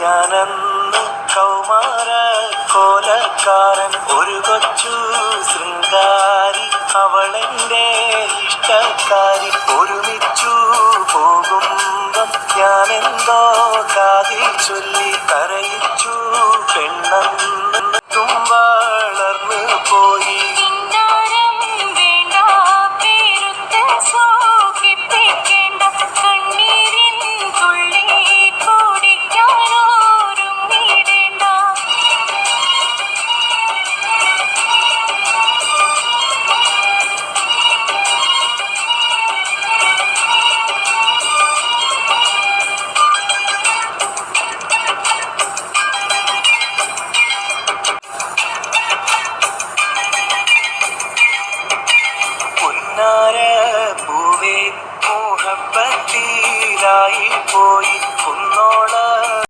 ഞാനന്ന് കൗമാര കോലക്കാരൻ ഒരു കൊച്ചു ശൃംഗാരി അവളെന്റെ ഇഷ്ടക്കാരി. ഒരുമിച്ചു പോകുമ്പം ഞാനെന്തോ കാതിൽ ചൊല്ലി കരയിച്ചു. പെണ്ണെന്ന് വളർന്നു പോയി. മന്നാര പൂവേ മോഹപ്പത്തിലായി പോയി.